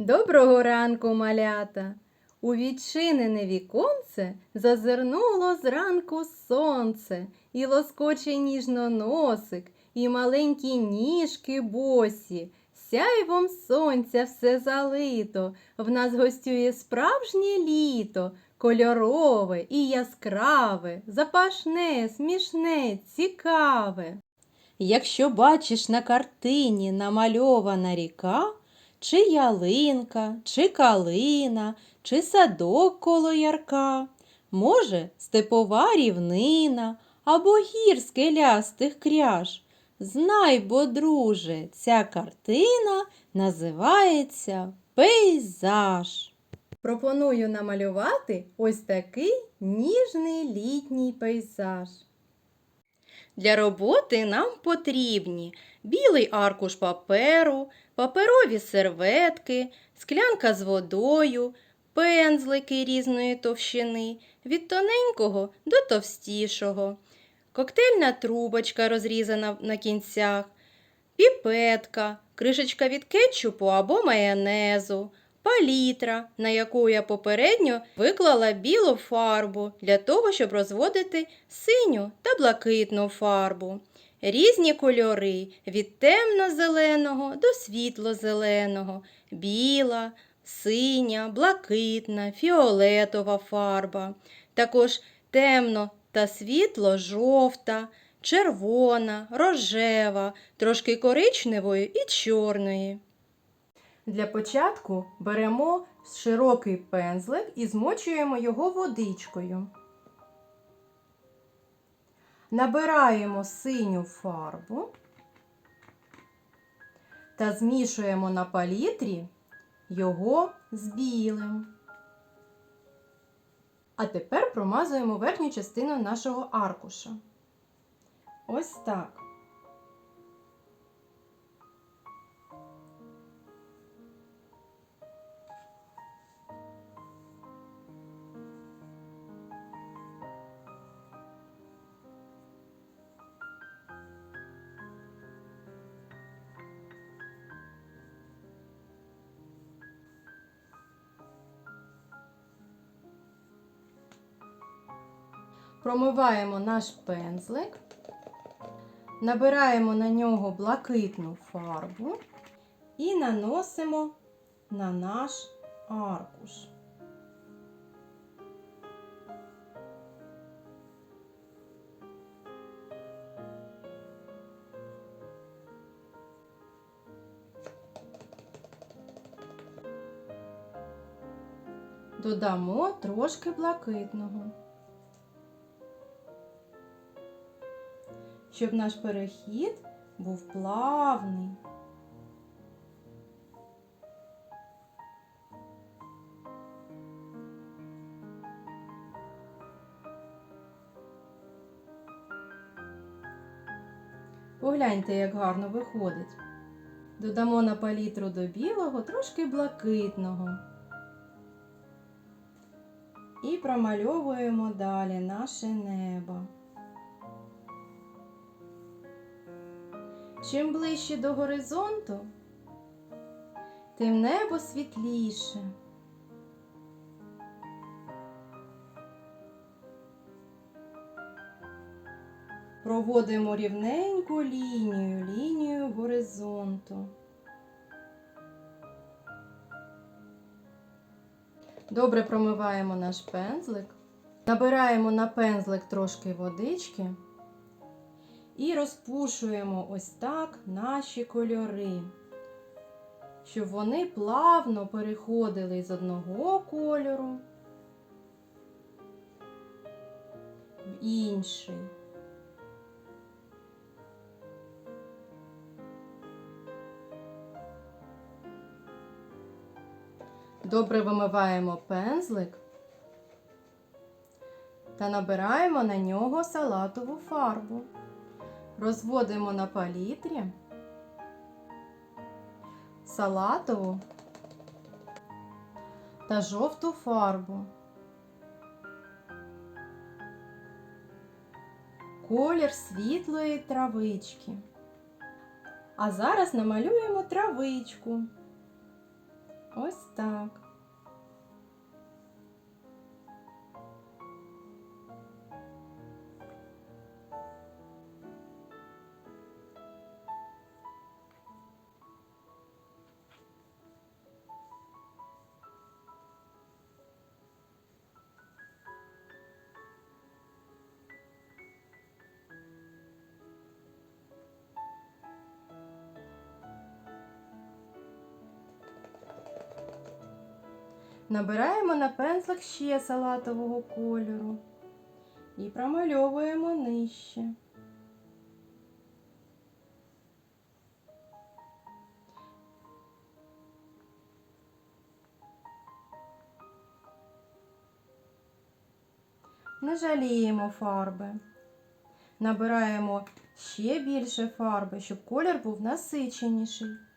Доброго ранку, малята! У відчинене віконце зазирнуло зранку сонце, і лоскоче ніжно носик, і маленькі ніжки босі. Сяйвом сонця все залито, в нас гостює справжнє літо, кольорове і яскраве, запашне, смішне, цікаве. Якщо бачиш на картині намальована ріка, чи ялинка, чи калина, чи садок коло ярка, може, степова рівнина або гір скелястих кряж. Знай, бо, друже, ця картина називається пейзаж. Пропоную намалювати ось такий ніжний літній пейзаж. Для роботи нам потрібні білий аркуш паперу, паперові серветки, склянка з водою, пензлики різної товщини, від тоненького до товстішого, коктейльна трубочка розрізана на кінцях, піпетка, кришечка від кетчупу або майонезу, палітра, на яку я попередньо виклала білу фарбу для того, щоб розводити синю та блакитну фарбу. Різні кольори від темно-зеленого до світло-зеленого, біла, синя, блакитна, фіолетова фарба. Також темно та світло жовта, червона, рожева, трошки коричневої і чорної. Для початку беремо широкий пензлик і змочуємо його водичкою. Набираємо синю фарбу та змішуємо на палітрі його з білим. А тепер промазуємо верхню частину нашого аркуша. Ось так. Промиваємо наш пензлик, набираємо на нього блакитну фарбу і наносимо на наш аркуш. Додамо трошки блакитного. Щоб наш перехід був плавний. Погляньте, як гарно виходить. Додамо на палітру до білого трошки блакитного. І промальовуємо далі наше небо. Чим ближче до горизонту, тим небо світліше. Проводимо рівненьку лінію, лінію горизонту. Добре промиваємо наш пензлик. Набираємо на пензлик трошки водички. І розпушуємо ось так наші кольори, щоб вони плавно переходили з одного кольору в інший. Добре вимиваємо пензлик та набираємо на нього салатову фарбу. Розводимо на палітрі салатову та жовту фарбу. Колір світлої травички. А зараз намалюємо травичку. Ось так. Набираємо на пензлик ще салатового кольору і промальовуємо нижче. Не жаліємо фарби. Набираємо ще більше фарби, щоб колір був насиченіший.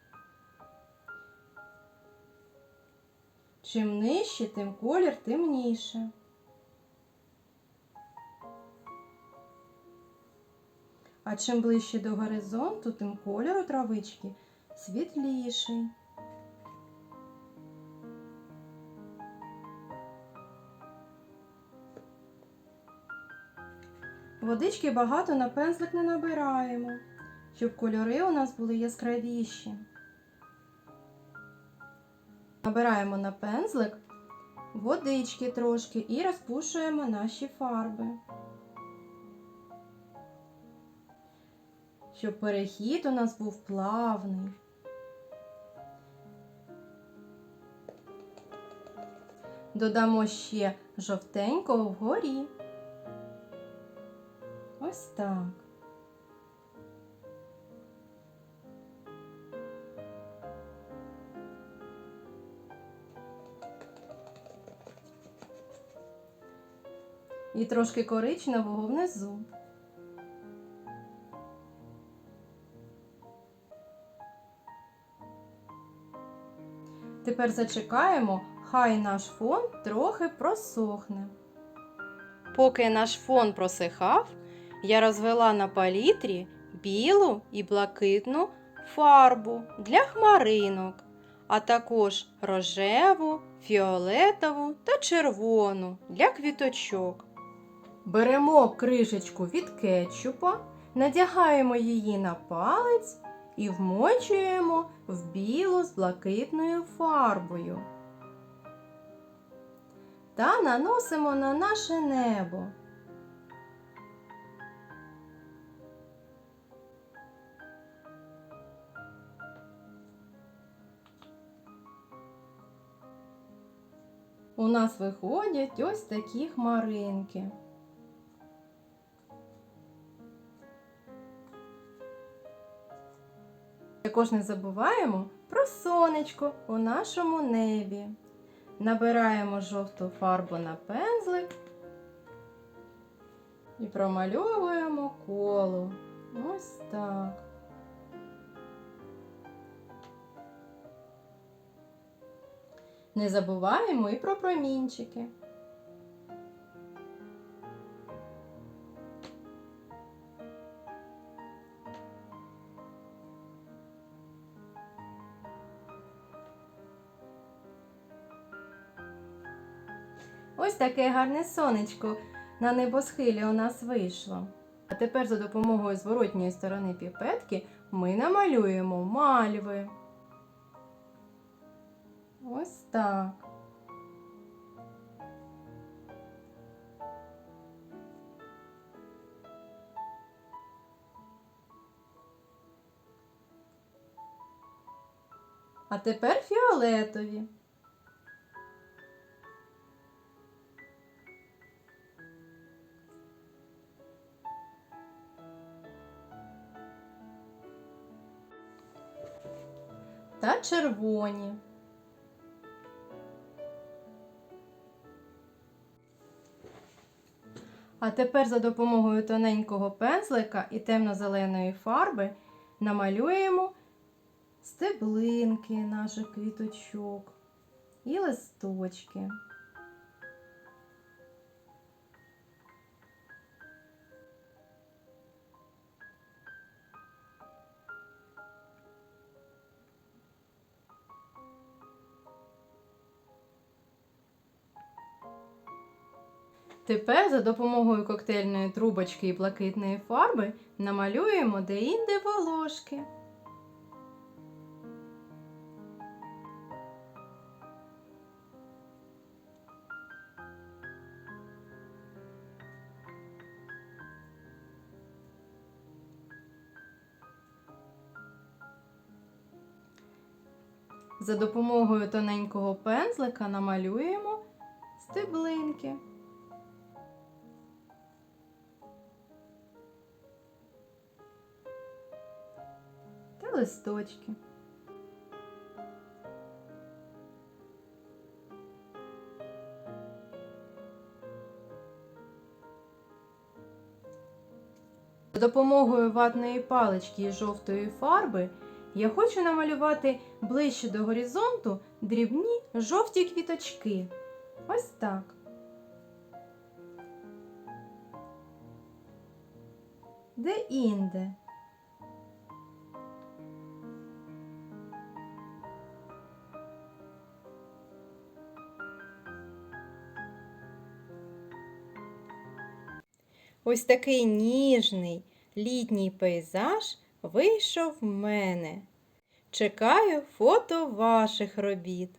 Чим нижче, тим колір темніше. А чим ближче до горизонту, тим колір у травички світліший. Водички багато на пензлик не набираємо, щоб кольори у нас були яскравіші. Набираємо на пензлик водички трошки і розпушуємо наші фарби. Щоб перехід у нас був плавний. Додамо ще жовтенького вгорі. Ось так. І трошки коричневого внизу. Тепер зачекаємо, хай наш фон трохи просохне. Поки наш фон просихав, я розвела на палітрі білу і блакитну фарбу для хмаринок, а також рожеву, фіолетову та червону для квіточок. Беремо кришечку від кетчупа, надягаємо її на палець і вмочуємо в білу з блакитною фарбою. Та наносимо на наше небо. У нас виходять ось такі хмаринки. Також не забуваємо про сонечко у нашому небі. Набираємо жовту фарбу на пензлик і промальовуємо коло. Ось так. Не забуваємо і про промінчики. Ось таке гарне сонечко на небосхилі у нас вийшло. А тепер за допомогою зворотньої сторони піпетки ми намалюємо мальви. Ось так. А тепер фіолетові. Та червоні. А тепер за допомогою тоненького пензлика і темно-зеленої фарби намалюємо стеблинки наших квіточок і листочки. Тепер за допомогою коктейльної трубочки і блакитної фарби намалюємо де-інде волошки. За допомогою тоненького пензлика намалюємо стеблинки. Листочки. За допомогою ватної палички і жовтої фарби я хочу намалювати ближче до горизонту дрібні жовті квіточки. Ось так. Де інде. Ось такий ніжний літній пейзаж вийшов в мене. Чекаю фото ваших робіт.